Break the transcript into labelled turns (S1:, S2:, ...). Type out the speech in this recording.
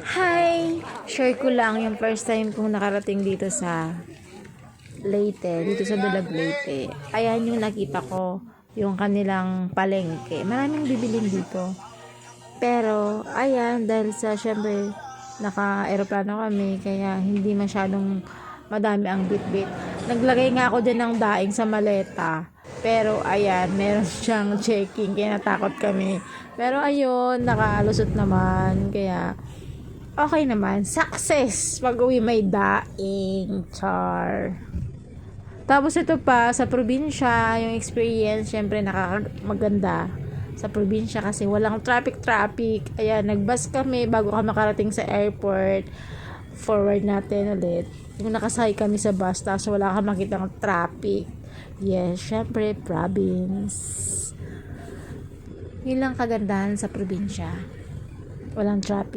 S1: Hi! Share ko lang yung first time kong nakarating dito sa Leyte, dito sa Dulag Leyte. Ayan yung nakita ko, yung kanilang palengke. Maraming bibilin dito. Pero, ayan, dahil sa, syempre, naka-aeroplano kami, kaya hindi masyadong madami ang bit-bit. Naglagay nga ako dyan ng daing sa maleta. Pero, ayan, meron siyang checking, kaya natakot kami. Pero, ayun, nakalusot naman, kaya, okay naman. Success! Pag uwi may daing. Char. Tapos ito pa, sa probinsya, yung experience, syempre nakamaganda sa probinsya kasi walang traffic-traffic. Ayan, nagbus kami bago kami makarating sa airport. Forward natin ulit. Yung nakasakay kami sa bus, tapos wala kang makita ng traffic. Yes, syempre, province. Yun lang kagandahan sa probinsya. Walang traffic.